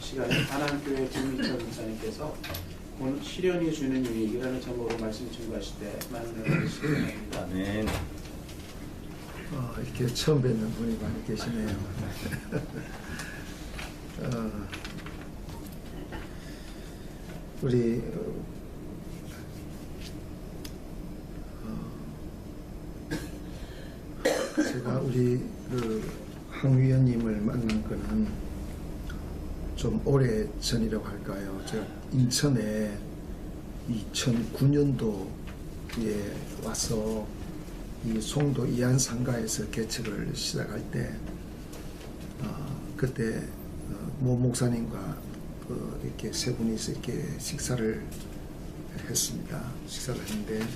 시간에 하나교회 김민철 목사님께서 오늘 시련이 주는 유익이라는 제목으로 말씀 증거하실 때 많은 주시기 바랍니다. 아멘. 어, 이렇게 처음 뵙는 분이 많이 계시네요. 어, 우리 어, 제가 우리 그항 위원님을 만난 거는 좀 오래 전이라고 할까요? 제가 인천에 2009년도에 와서 이 송도 이안상가에서 개척을 시작할 때 어, 그때 어, 모 목사님과 그 이렇게 세 분이서 이렇게 식사를 했습니다. 식사를 했는데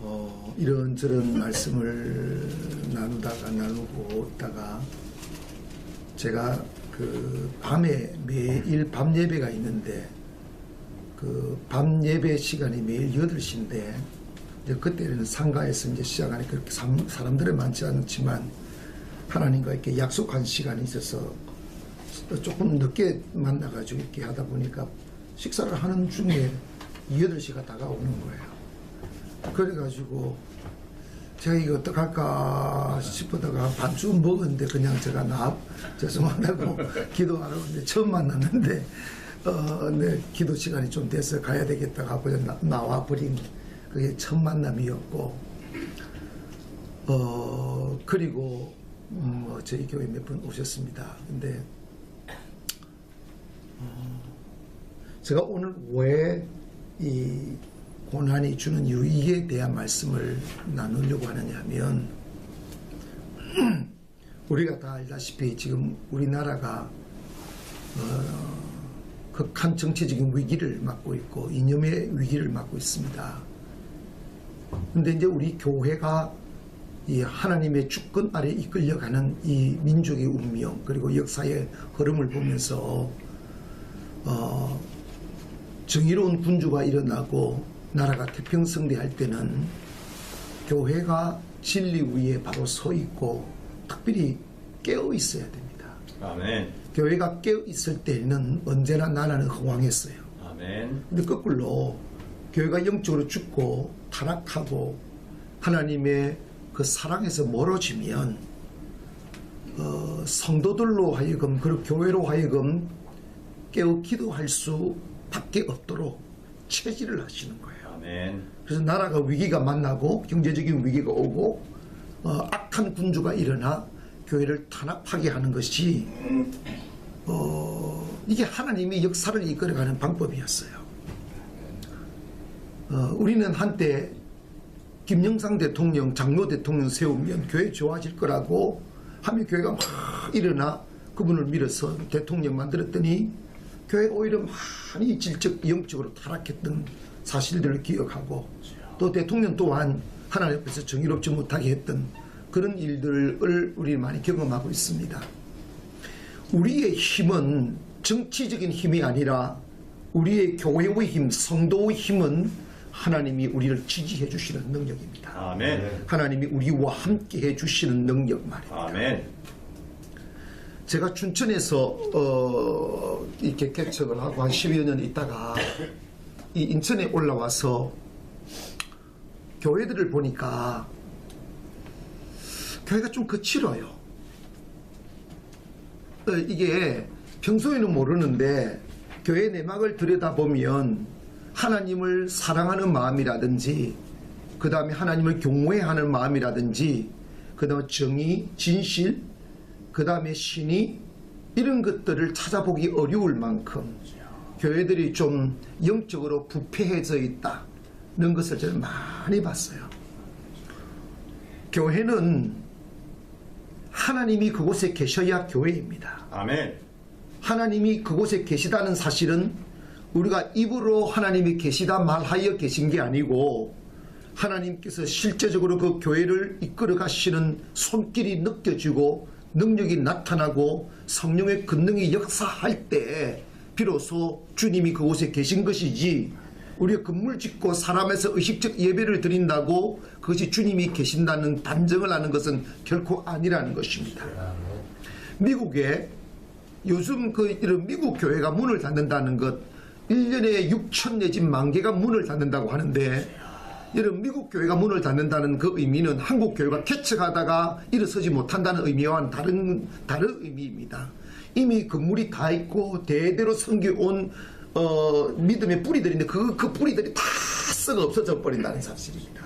어, 이런저런 말씀을 나누다가 나누고 있다가 제가 그 밤에 매일 밤 예배가 있는데 그 밤 예배 시간이 매일 8시인데 이제 그때는 상가에서 이제 시작하니까 그렇게 사람- 사람들은 많지 않지만 하나님과 이렇게 약속한 시간이 있어서 조금 늦게 만나가지고 이렇게 하다 보니까 식사를 하는 중에 8시가 다가오는 거예요. 그래가지고 제가 이거 어떡할까 싶어다가 반쯤 먹었는데 그냥 제가 나 죄송하다고 기도하러는데 처음 만났는데 어, 네, 기도 시간이 좀 돼서 가야 되겠다 하고 나, 나와 버린 그게 첫 만남이었고 어 그리고 음, 뭐 저희 교회 몇 분 오셨습니다. 근데 어, 제가 오늘 왜 이 고난이 주는 유익에 대한 말씀을 나누려고 하느냐 하면 우리가 다 알다시피 지금 우리나라가 어, 극한 정치적인 위기를 맞고 있고 이념의 위기를 맞고 있습니다. 근데 이제 우리 교회가 이 하나님의 주권 아래 이끌려가는 이 민족의 운명 그리고 역사의 흐름을 보면서 어, 정의로운 군주가 일어나고 나라가 태평성대 할 때는 교회가 진리 위에 바로 서 있고 특별히 깨어 있어야 됩니다. 아멘. 교회가 깨어 있을 때는 언제나 나라는 흥왕했어요. 아멘. 근데 거꾸로 교회가 영적으로 죽고 타락하고 하나님의 그 사랑에서 멀어지면 어, 성도들로 하여금 그 교회로 하여금 깨어 기도할 수밖에 없도록 체질을 하시는 거예요. 아멘. 그래서 나라가 위기가 만나고 경제적인 위기가 오고 어, 악한 군주가 일어나 교회를 탄압하게 하는 것이 어, 이게 하나님의 역사를 이끌어가는 방법이었어요. 어, 우리는 한때 김영삼 대통령, 장로 대통령 세우면 교회 좋아질 거라고 하면 교회가 막 일어나 그분을 밀어서 대통령 만들었더니 교회 오히려 많이 질적, 영적으로 타락했던 사실들을 기억하고 또 대통령 또한 하나님 앞에서 정의롭지 못하게 했던 그런 일들을 우리 많이 경험하고 있습니다. 우리의 힘은 정치적인 힘이 아니라 우리의 교회의 힘, 성도의 힘은 하나님이 우리를 지지해 주시는 능력입니다. 아멘. 하나님이 우리와 함께 해 주시는 능력 말입니다. 아멘. 제가 춘천에서 어, 이렇게 개척을 하고 한 10여 년 있다가 이 인천에 올라와서 교회들을 보니까 교회가 좀 거칠어요. 어, 이게 평소에는 모르는데 교회 내막을 들여다보면 하나님을 사랑하는 마음이라든지 그 다음에 하나님을 경외하는 마음이라든지 그 다음에 정의, 진실 그 다음에 신이 이런 것들을 찾아보기 어려울 만큼 교회들이 좀 영적으로 부패해져 있다는 것을 저는 많이 봤어요. 교회는 하나님이 그곳에 계셔야 교회입니다. 아멘. 하나님이 그곳에 계시다는 사실은 우리가 입으로 하나님이 계시다 말하여 계신 게 아니고 하나님께서 실제적으로 그 교회를 이끌어 가시는 손길이 느껴지고 능력이 나타나고 성령의 권능이 역사할 때 비로소 주님이 그곳에 계신 것이지 우리가 건물 짓고 사람에서 의식적 예배를 드린다고 그것이 주님이 계신다는 단정을 하는 것은 결코 아니라는 것입니다. 미국에 요즘 그 이런 미국 교회가 문을 닫는다는 것 1년에 6천 내지 만 개가 문을 닫는다고 하는데 이런 미국 교회가 문을 닫는다는 그 의미는 한국 교회가 개척하다가 일어서지 못한다는 의미와는 다른 다른 의미입니다. 이미 건물이 다 있고 대대로 섬겨온 어, 믿음의 뿌리들인데 그, 그 뿌리들이 다 썩어 없어져 버린다는 사실입니다.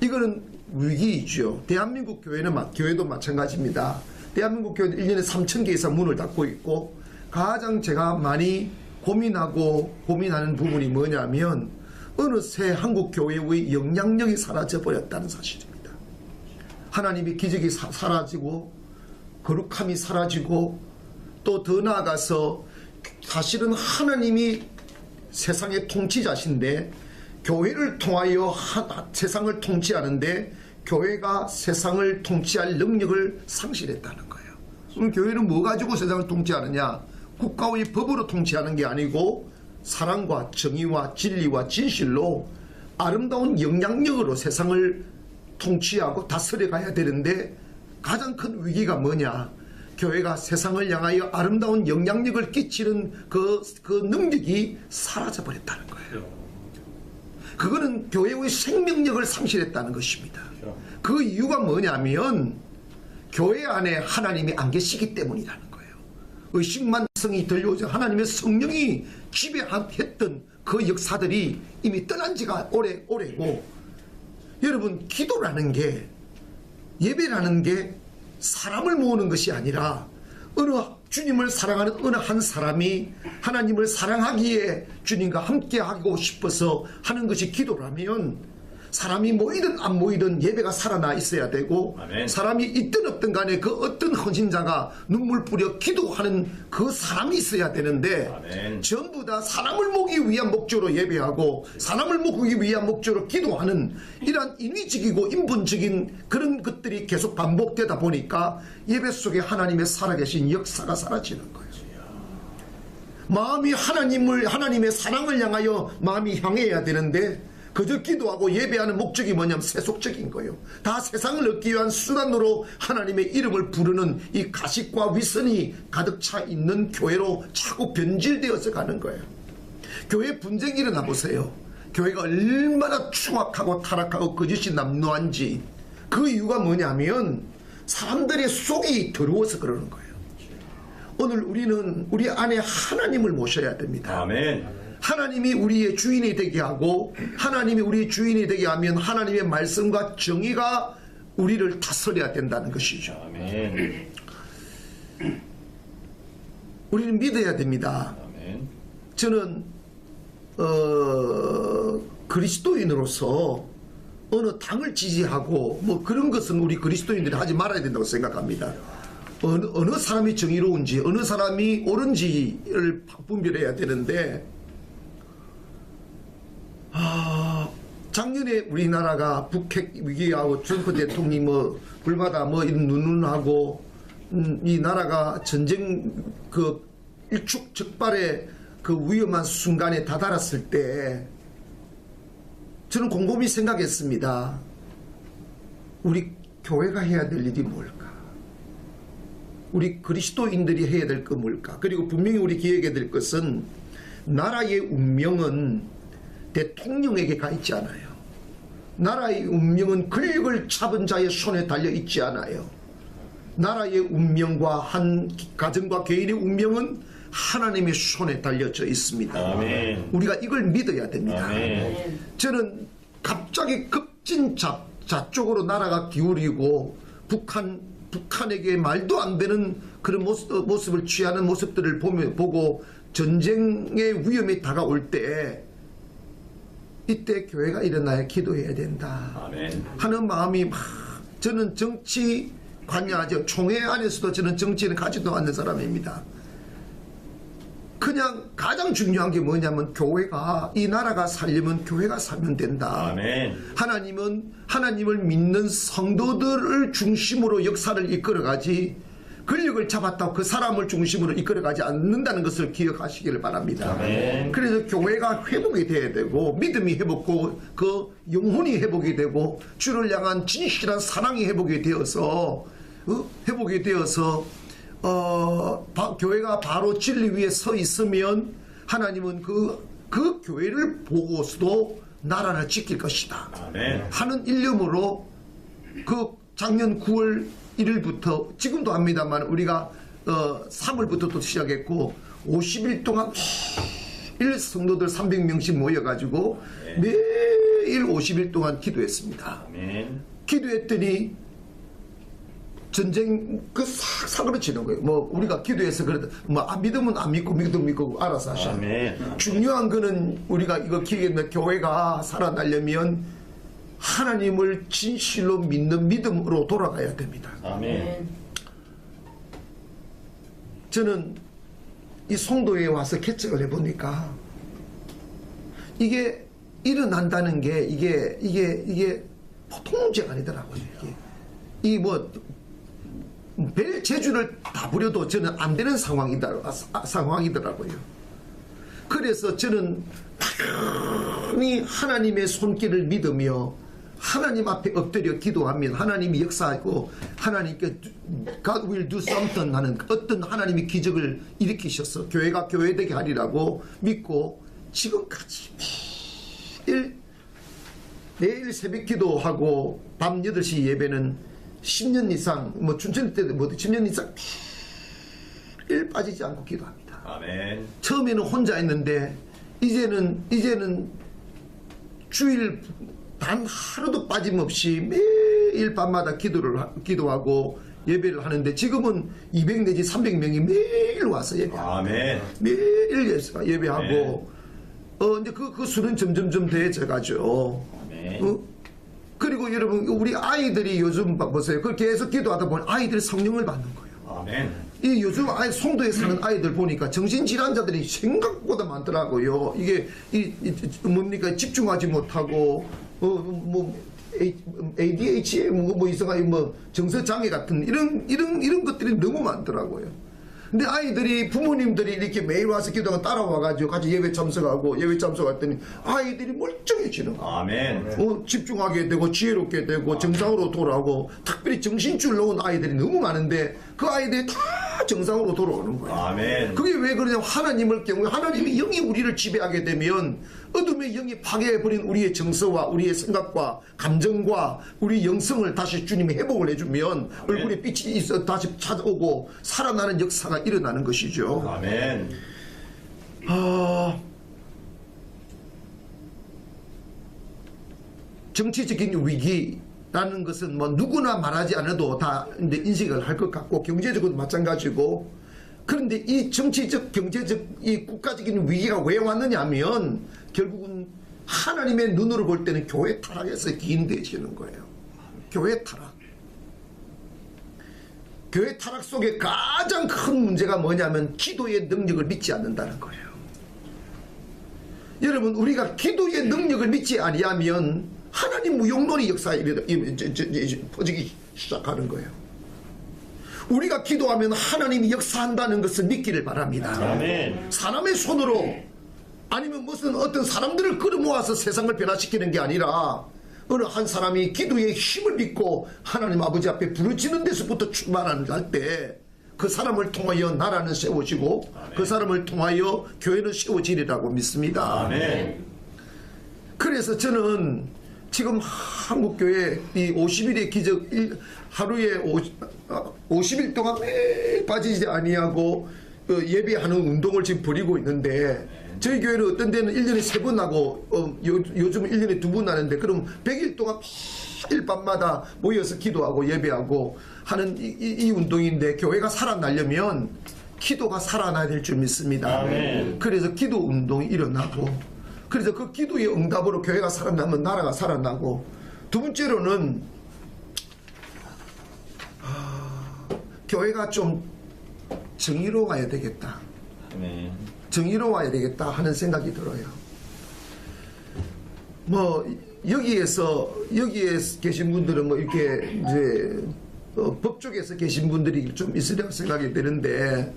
이거는 위기이죠. 대한민국 교회는 마- 교회도 마찬가지입니다. 대한민국 교회는 1년에 3천 개 이상 문을 닫고 있고 가장 제가 많이 고민하고 고민하는 부분이 뭐냐면 어느새 한국 교회의 영향력이 사라져 버렸다는 사실입니다. 하나님의 기적이 사, 사라지고 거룩함이 사라지고 또 더 나아가서 사실은 하나님이 세상의 통치자신데 교회를 통하여 하- 세상을 통치하는데 교회가 세상을 통치할 능력을 상실했다는 거예요. 그럼 교회는 뭐 가지고 세상을 통치하느냐? 국가의 법으로 통치하는 게 아니고 사랑과 정의와 진리와 진실로 아름다운 영향력으로 세상을 통치하고 다스려 가야 되는데 가장 큰 위기가 뭐냐? 교회가 세상을 향하여 아름다운 영향력을 끼치는 그, 그 능력이 사라져 버렸다는 거예요. 그거는 교회의 생명력을 상실했다는 것입니다. 그 이유가 뭐냐면 교회 안에 하나님이 안 계시기 때문이라는 거예요. 의식만 성이 들려오자 하나님의 성령이 지배했던 그 역사들이 이미 떠난 지가 오래 오래고 여러분 기도라는 게 예배라는 게 사람을 모으는 것이 아니라 어느 주님을 사랑하는 어느 한 사람이 하나님을 사랑하기에 주님과 함께 하고 싶어서 하는 것이 기도라면 사람이 모이든 안 모이든 예배가 살아나 있어야 되고 아멘. 사람이 있든 없든 간에 그 어떤 헌신자가 눈물 뿌려 기도하는 그 사람이 있어야 되는데 아멘. 전부 다 사람을 모기 위한 목적으로 예배하고 사람을 모기 위한 목적으로 기도하는 이러한 인위적이고 인본적인 그런 것들이 계속 반복되다 보니까 예배 속에 하나님의 살아계신 역사가 사라지는 거예요. 마음이 하나님을 하나님의 사랑을 향하여 마음이 향해야 되는데 그저 기도하고 예배하는 목적이 뭐냐면 세속적인 거예요. 다 세상을 얻기 위한 수단으로 하나님의 이름을 부르는 이 가식과 위선이 가득 차 있는 교회로 자꾸 변질되어서 가는 거예요. 교회 분쟁이 일어나 보세요. 교회가 얼마나 추악하고 타락하고 거짓이 남루한지 그 이유가 뭐냐면 사람들의 속이 더러워서 그러는 거예요. 오늘 우리는 우리 안에 하나님을 모셔야 됩니다. 아멘. 하나님이 우리의 주인이 되게 하고 하나님이 우리의 주인이 되게 하면 하나님의 말씀과 정의가 우리를 다스려야 된다는 것이죠. 아멘. 우리는 믿어야 됩니다. 아멘. 저는 어, 그리스도인으로서 어느 당을 지지하고 뭐 그런 것은 우리 그리스도인들이 하지 말아야 된다고 생각합니다. 어느, 어느 사람이 정의로운지 어느 사람이 옳은지를 분별해야 되는데 아, 작년에 우리나라가 북핵 위기하고 트럼프 대통령이 뭐 불마다 뭐 이런 누눈하고 음, 이 나라가 전쟁 그 일촉즉발의 그 위험한 순간에 다다랐을 때 저는 곰곰이 생각했습니다. 우리 교회가 해야 될 일이 뭘까? 우리 그리스도인들이 해야 될거 뭘까? 그리고 분명히 우리 기억해야 될 것은 나라의 운명은 대통령에게 가 있지 않아요. 나라의 운명은 권력을 잡은 자의 손에 달려 있지 않아요. 나라의 운명과 한 가정과 개인의 운명은 하나님의 손에 달려져 있습니다. 아멘. 우리가 이걸 믿어야 됩니다. 아멘. 저는 갑자기 급진 자, 좌쪽으로 나라가 기울이고 북한 북한에게 말도 안 되는 그런 모습, 어, 모습을 취하는 모습들을 보며 보고 전쟁의 위험이 다가올 때 이때 교회가 일어나야 기도해야 된다. 아멘. 하는 마음이 막 저는 정치 관여하죠. 총회 안에서도 저는 정치는 가지도 않는 사람입니다. 그냥 가장 중요한 게 뭐냐면 교회가 이 나라가 살려면 교회가 살면 된다. 아멘. 하나님은 하나님을 믿는 성도들을 중심으로 역사를 이끌어가지 권력을 잡았다고 그 사람을 중심으로 이끌어가지 않는다는 것을 기억하시기를 바랍니다. 아멘. 그래서 교회가 회복이 돼야 되고 믿음이 회복되고 그 영혼이 회복이 되고 주를 향한 진실한 사랑이 회복이 되어서 어? 회복이 되어서 어, 바- 교회가 바로 진리 위에 서 있으면 하나님은 그, 그 교회를 보고서도 나라를 지킬 것이다. 아멘. 하는 일념으로 그 작년 9월 1일부터 지금도 합니다만 우리가 어 3월부터 또 시작했고 50일 동안 매일 성도들 300명씩 모여가지고 매일 50일 동안 기도했습니다. 아멘. 기도했더니 전쟁 그싹 사그러지는 거예요. 뭐 우리가 기도해서 그래도 뭐안 믿으면 안 믿고 믿으면 믿고 알아서 하셔. 아멘. 중요한 거는 우리가 이거 기획했는 교회가 살아나려면 하나님을 진실로 믿는 믿음으로 돌아가야 됩니다. 아멘. 저는 이 송도에 와서 개척을 해보니까 이게 일어난다는 게 이게 이게 이게 보통 문제가 아니더라고요. 이게 이뭐별 재주를 다 부려도 저는 안 되는 상황이다 아, 상황이더라고요. 그래서 저는 당연히 하나님의 손길을 믿으며 하나님 앞에 엎드려 기도하면 하나님이 역사하고 하나님께 God will do something 하는 어떤 하나님이 기적을 일으키셔서 교회가 교회되게 하리라고 믿고 지금까지 매일 매일 새벽 기도하고 밤 8시 예배는 10년 이상 뭐 춘천 때도 뭐 10년 이상 매일 빠지지 않고 기도합니다. 아멘. 처음에는 혼자 했는데 이제는 이제는 주일 단 하루도 빠짐없이 매일 밤마다 기도를 하- 기도하고 예배를 하는데 지금은 200 내지 300명이 매일 와서 예배하고 아멘. 매일 예- 예배하고 네. 어 이제 그, 그 수는 점점점 더해져 가죠. 아멘. 어? 그리고 여러분 우리 아이들이 요즘 봐- 보세요. 그 계속 기도하다 보니 아이들이 성령을 받는 거예요. 아멘. 이 요즘 아이 송도에 사는 아이들 보니까 정신질환자들이 생각보다 많더라고요. 이게 이, 이- 이- 뭡니까 집중하지 못하고 어 뭐 ADHD 뭐, 뭐 이상한 뭐 정서 장애 같은 이런 이런 이런 것들이 너무 많더라고요. 근데 아이들이 부모님들이 이렇게 매일 와서 기도가 따라와 가지고 같이 예배 참석하고 예배 참석했더니 아이들이 멀쩡해지는 거야. 아멘. 어, 집중하게 되고 지혜롭게 되고 정상으로 돌아오고 특별히 정신줄 놓은 아이들이 너무 많은데 그 아이들이 다 정상으로 돌아오는 거예요. 아멘. 그게 왜 그러냐면 하나님을 경우에 하나님의 영이 우리를 지배하게 되면 어둠의 영이 파괴해버린 우리의 정서와 우리의 생각과 감정과 우리 영성을 다시 주님이 회복을 해주면 얼굴에 빛이 있어 다시 찾아오고 살아나는 역사가 일어나는 것이죠. 아멘. 아, 정치적인 위기 라는 것은 뭐 누구나 말하지 않아도 다 이제 인식을 할 것 같고 경제적으로도 마찬가지고 그런데 이 정치적 경제적 이 국가적인 위기가 왜 왔느냐 하면 결국은 하나님의 눈으로 볼 때는 교회 타락에서 기인되시는 거예요. 교회 타락. 교회 타락 속에 가장 큰 문제가 뭐냐면 기도의 능력을 믿지 않는다는 거예요. 여러분 우리가 기도의 능력을 믿지 아니하면 하나님 무용론의 역사에 퍼지기 시작하는 거예요. 우리가 기도하면 하나님이 역사한다는 것을 믿기를 바랍니다. 아멘. 사람의 손으로 아니면 무슨 어떤 사람들을 끌어모아서 세상을 변화시키는 게 아니라 어느 한 사람이 기도의 힘을 믿고 하나님 아버지 앞에 부르짖는 데서부터 출발하는 때그 사람을 통하여 나라는 세워지고 그 사람을 통하여 교회는 세워지리라고 믿습니다. 아멘. 그래서 저는 지금 한국교회 이 50일의 기적 일- 하루에 50 일 동안 매일 빠지지 아니하고 어, 예배하는 운동을 지금 벌이고 있는데 저희 교회는 어떤 데는 1년에 세번 하고 어, 요, 요즘은 1년에 두번 하는데 그럼 100일 동안 매일 밤마다 모여서 기도하고 예배하고 하는 이, 이- 이 운동인데 교회가 살아나려면 기도가 살아나야 될 줄 믿습니다. 아멘. 그래서 기도 운동이 일어나고 그래서 그 기도의 응답으로 교회가 살아나면 나라가 살아나고 두 번째로는 아, 교회가 좀 정의로워야 되겠다. 아멘. 정의로워야 되겠다 하는 생각이 들어요. 뭐 여기에서 여기에 계신 분들은 뭐 이렇게 이제 어, 법 쪽에서 계신 분들이 좀 있으리라고 생각이 되는데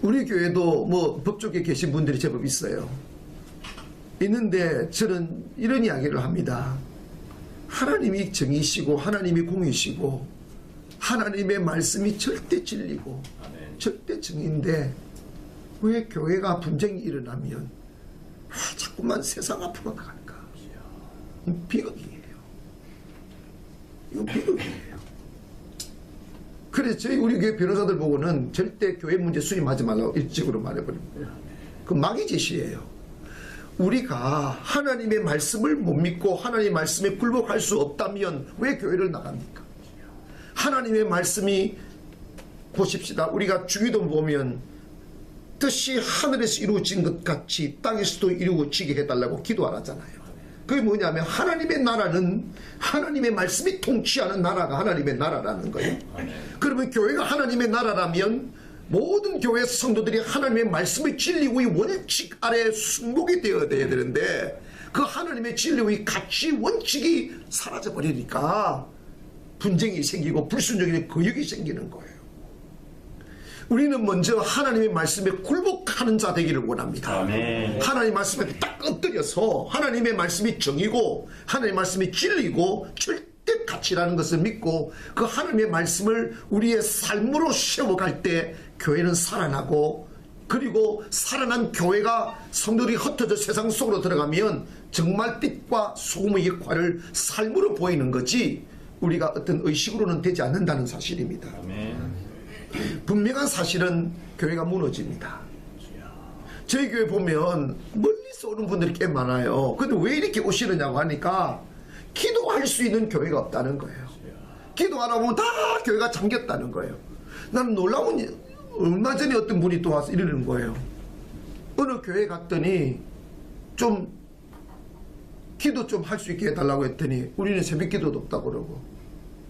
우리 교회도 뭐 법 쪽에 계신 분들이 제법 있어요. 있는데 저는 이런 이야기를 합니다. 하나님이 정의시고 하나님이 공이시고 하나님의 말씀이 절대 진리고 아멘. 절대 정인데 왜 교회가 분쟁이 일어나면 왜 자꾸만 세상 앞으로 나갈까? 비극이에요. 이건 비극이에요. 그래서 저희 우리 교회 변호사들 보고는 절대 교회 문제 수임하지 말라고 일찍으로 말해버립니다. 그 마귀 짓이에요. 우리가 하나님의 말씀을 못 믿고 하나님의 말씀에 굴복할 수 없다면 왜 교회를 나갑니까? 하나님의 말씀이 보십시다. 우리가 주기도 보면 뜻이 하늘에서 이루어진 것 같이 땅에서도 이루어지게 해달라고 기도 안 하잖아요. 그게 뭐냐면 하나님의 나라는 하나님의 말씀이 통치하는 나라가 하나님의 나라라는 거예요. 그러면 교회가 하나님의 나라라면 모든 교회 성도들이 하나님의 말씀의 진리의 원칙 아래 순복이 되어야 되는데 그 하나님의 진리의 가치 원칙이 사라져 버리니까 분쟁이 생기고 불순종의 거역이 생기는 거예요. 우리는 먼저 하나님의 말씀에 굴복하는 자 되기를 원합니다. 아멘. 하나님 말씀에 딱 엎드려서 하나님의 말씀이 정이고 하나님의 말씀이 진리고 절대 가치라는 것을 믿고 그 하나님의 말씀을 우리의 삶으로 세워갈 때 교회는 살아나고 그리고 살아난 교회가 성도들이 흩어져 세상 속으로 들어가면 정말 빛과 소금의 역할을 삶으로 보이는 거지 우리가 어떤 의식으로는 되지 않는다는 사실입니다. 아멘. 분명한 사실은 교회가 무너집니다. 저희 교회 보면 멀리서 오는 분들이 꽤 많아요. 근데 왜 이렇게 오시느냐고 하니까 기도할 수 있는 교회가 없다는 거예요. 기도 안 하면 다 교회가 잠겼다는 거예요. 나는 놀라운 일, 얼마 전에 어떤 분이 또 와서 이러는 거예요. 어느 교회 갔더니 좀 기도 좀 할 수 있게 해달라고 했더니 우리는 새벽 기도도 없다고 그러고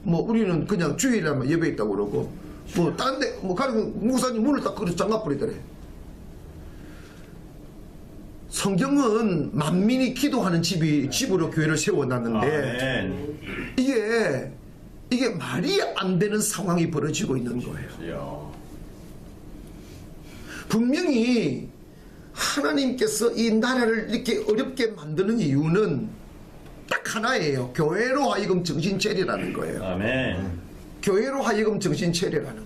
뭐 우리는 그냥 주일에만 예배 있다고 그러고 뭐 딴 데 뭐 가는 목사님 문을 딱 그래 잠가 버리더래. 성경은 만민이 기도하는 집이 집으로 교회를 세워놨는데 아멘. 이게 이게 말이 안 되는 상황이 벌어지고 있는 거예요. 주여. 분명히 하나님께서 이 나라를 이렇게 어렵게 만드는 이유는 딱 하나예요. 교회로 하여금 정신 차리라는 거예요. 아멘. 교회로 하여금 정신 차리라는 거예요.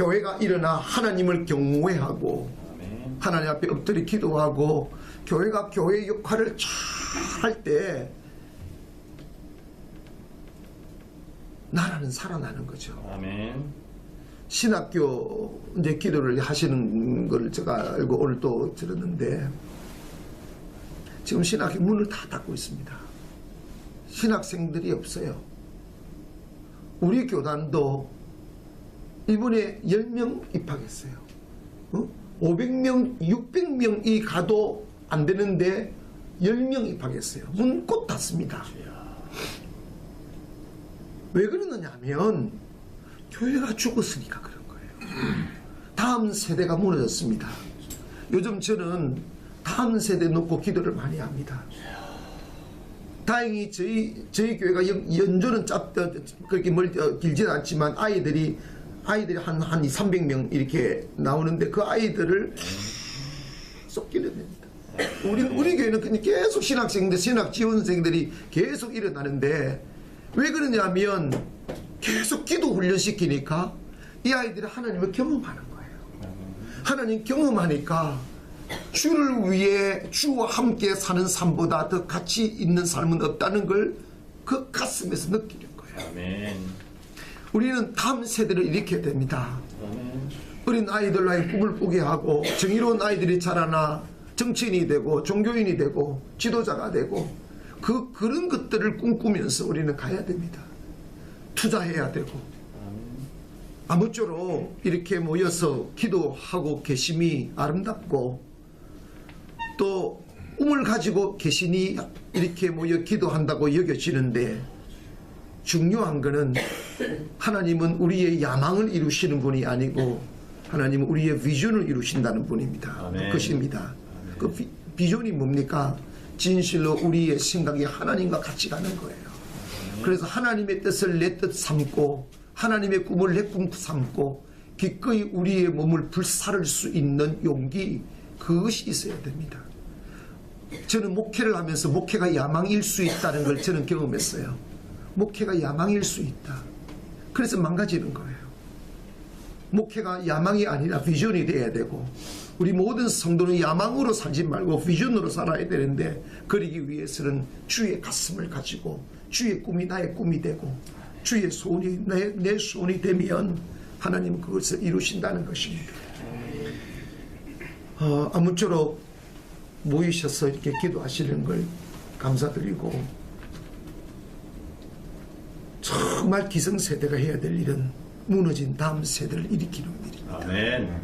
교회가 일어나 하나님을 경외하고. 하나님 앞에 엎드려 기도하고 교회가 교회 역할을 잘 할 때 나라는 살아나는 거죠. 아멘. 신학교 이제 기도를 하시는 걸 제가 알고 오늘 또 들었는데 지금 신학교 문을 다 닫고 있습니다. 신학생들이 없어요. 우리 교단도 이번에 10명 입학했어요. 어? 500명, 600명이 가도 안 되는데 10명 입학했어요. 문 곧 닫습니다. 왜 그러느냐 하면 교회가 죽었으니까 그런 거예요. 다음 세대가 무너졌습니다. 요즘 저는 다음 세대 놓고 기도를 많이 합니다. 다행히 저희 저희 교회가 연, 연조는 짧 그렇게 멀 어, 길지는 않지만 아이들이 아이들이 한 한 300명 이렇게 나오는데 그 아이들을 쏙 길러냅니다. 우리 우리 교회는 계속 신학생들 신학 지원생들이 계속 일어나는데 왜 그러냐면 계속 기도 훈련시키니까 이 아이들이 하나님을 경험하는 거예요. 하나님 경험하니까 주를 위해 주와 함께 사는 삶보다 더 가치 있는 삶은 없다는 걸 그 가슴에서 느끼는 거예요. 아멘. 우리는 다음 세대를 일으켜야 됩니다. 어린 아이들과의 꿈을 꾸게 하고 정의로운 아이들이 자라나 정치인이 되고 종교인이 되고 지도자가 되고 그 그런 것들을 꿈꾸면서 우리는 가야 됩니다. 투자해야 되고 아무쪼록 이렇게 모여서 기도하고 계심이 아름답고 또 꿈을 가지고 계시니 이렇게 모여 기도한다고 여겨지는데 중요한 것은 하나님은 우리의 야망을 이루시는 분이 아니고 하나님은 우리의 비전을 이루신다는 분입니다. 아멘. 것입니다. 그 비, 비전이 뭡니까? 진실로 우리의 생각이 하나님과 같이 가는 거예요. 그래서 하나님의 뜻을 내 뜻 삼고 하나님의 꿈을 내 꿈 삼고 기꺼이 우리의 몸을 불사를 수 있는 용기 그것이 있어야 됩니다. 저는 목회를 하면서 목회가 야망일 수 있다는 걸 저는 경험했어요. 목회가 야망일 수 있다. 그래서 망가지는 거예요. 목회가 야망이 아니라 비전이 돼야 되고 우리 모든 성도는 야망으로 살지 말고 비전으로 살아야 되는데 그러기 위해서는 주의 가슴을 가지고 주의 꿈이 나의 꿈이 되고 주의 소원이 내, 내 소원이 되면 하나님은 그것을 이루신다는 것입니다. 어, 아무쪼록 모이셔서 이렇게 기도하시는 걸 감사드리고 정말 기성세대가 해야 될 일은 무너진 다음 세대를 일으키는 일입니다. 아멘.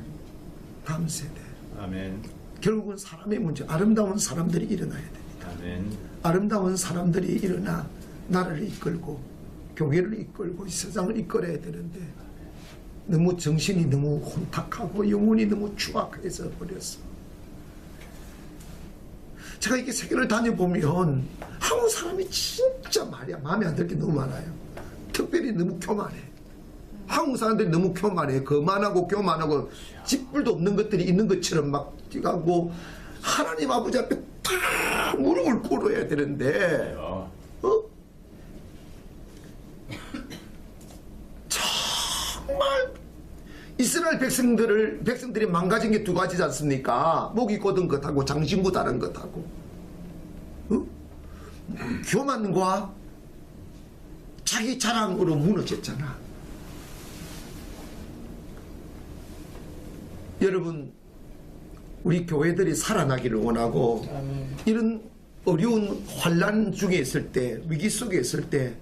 다음 세대. 아멘. 결국은 사람의 문제, 아름다운 사람들이 일어나야 됩니다. 아멘. 아름다운 사람들이 일어나 나라를 이끌고 교회를 이끌고 이 세상을 이끌어야 되는데 너무 정신이 너무 혼탁하고 영혼이 너무 추악해서 버렸어. 제가 이렇게 세계를 다녀보면 한국 사람이 진짜 말이야 마음에 안 들 게 너무 많아요. 특별히 너무 교만해. 한국 사람들이 너무 교만해. 거만하고 교만하고 짓불도 없는 것들이 있는 것처럼 막 뛰가고 하나님 아버지 앞에 다 무릎을 꿇어야 되는데 어, 어? 정말 이스라엘 백성들을 백성들이 망가진 게 두 가지지 않습니까? 목이 곧은 것하고 장신구 다른 것하고 어? 교만과 자기 자랑으로 무너졌잖아. 여러분 우리 교회들이 살아나기를 원하고 이런 어려운 환란 중에 있을 때 위기 속에 있을 때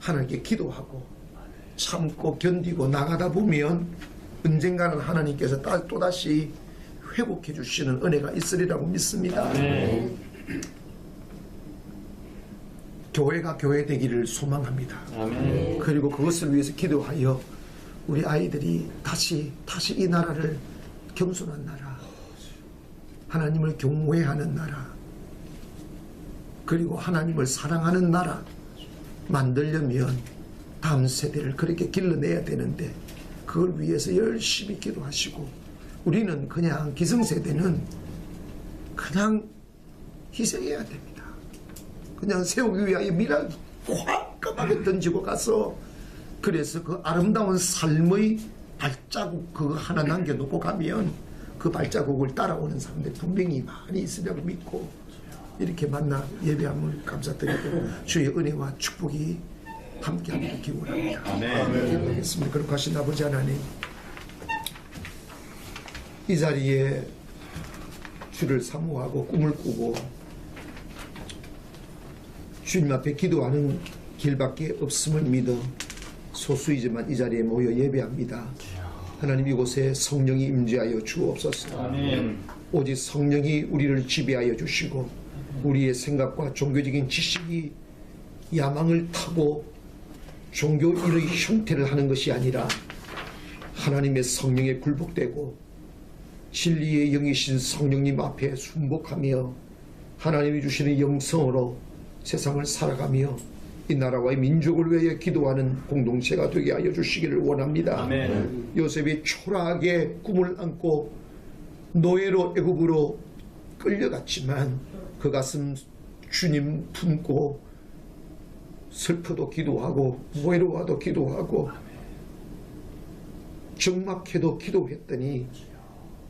하나님께 기도하고 참고 견디고 나가다 보면 언젠가는 하나님께서 따- 또다시 회복해 주시는 은혜가 있으리라고 믿습니다. 교회가 교회 되기를 소망합니다. 아멘. 그리고 그것을 위해서 기도하여 우리 아이들이 다시 다시 이 나라를 겸손한 나라, 하나님을 경외하는 나라, 그리고 하나님을 사랑하는 나라 만들려면 다음 세대를 그렇게 길러내야 되는데 그걸 위해서 열심히 기도하시고 우리는 그냥 기성세대는 그냥 희생해야 됩니다. 그냥 세우기 위하여 미랄 화끈하게 던지고 가서 그래서 그 아름다운 삶의 발자국 그거 하나 남겨놓고 가면 그 발자국을 따라오는 사람들 분명히 많이 있으리라고 믿고 이렇게 만나 예배함을 감사드리고 주의 은혜와 축복이 함께하기를 기원합니다. 아멘. 기도하겠습니다. 그렇게 하신 아버지 하나님 이 자리에 주를 사모하고 꿈을 꾸고 주님 앞에 기도하는 길밖에 없음을 믿어 소수이지만 이 자리에 모여 예배합니다. 하나님 이곳에 성령이 임재하여 주옵소서. 아멘. 오직 성령이 우리를 지배하여 주시고 우리의 생각과 종교적인 지식이 야망을 타고 종교 일의 형태를 하는 것이 아니라 하나님의 성령에 굴복되고 진리의 영이신 성령님 앞에 순복하며 하나님이 주시는 영성으로 세상을 살아가며 이 나라와 이 민족을 위해 기도하는 공동체가 되게 하여 주시기를 원합니다. 아멘. 요셉이 초라하게 꿈을 안고 노예로 애굽으로 끌려갔지만 그 가슴 주님 품고 슬퍼도 기도하고 외로워도 기도하고 적막해도 기도했더니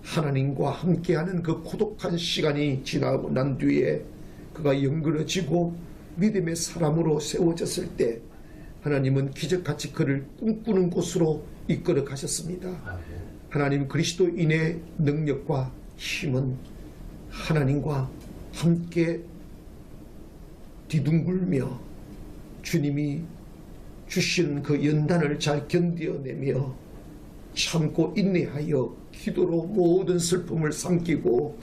하나님과 함께하는 그 고독한 시간이 지나고 난 뒤에 그가 영그러지고 믿음의 사람으로 세워졌을 때 하나님은 기적같이 그를 꿈꾸는 곳으로 이끌어 가셨습니다. 하나님 그리스도인의 능력과 힘은 하나님과 함께 뒤둥글며 주님이 주신 그 연단을 잘 견디어내며 참고 인내하여 기도로 모든 슬픔을 삼키고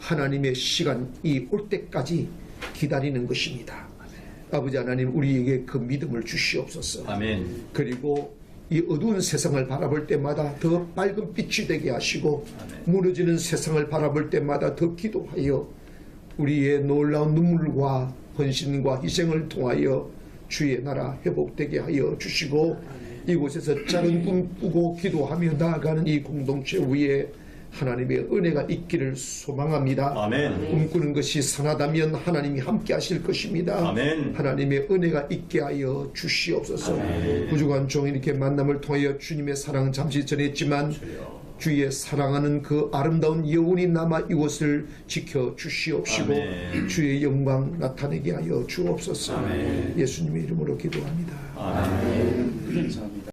하나님의 시간이 올 때까지 기다리는 것입니다. 아버지 하나님 우리에게 그 믿음을 주시옵소서. 아멘. 그리고 이 어두운 세상을 바라볼 때마다 더 밝은 빛이 되게 하시고 아멘. 무너지는 세상을 바라볼 때마다 더 기도하여 우리의 놀라운 눈물과 헌신과 희생을 통하여 주의 나라 회복되게 하여 주시고 이곳에서 작은 꿈 꾸고 기도하며 나아가는 이 공동체 위에 하나님의 은혜가 있기를 소망합니다. 아멘. 꿈꾸는 것이 선하다면 하나님이 함께 하실 것입니다. 아멘. 하나님의 은혜가 있게 하여 주시옵소서. 부족한 종 이렇게 만남을 통하여 주님의 사랑은 잠시 전했지만 주의 사랑하는 그 아름다운 여운이 남아 이곳을 지켜 주시옵시고 아멘. 주의 영광 나타내게 하여 주옵소서. 아멘. 예수님의 이름으로 기도합니다. 아멘. 감사합니다.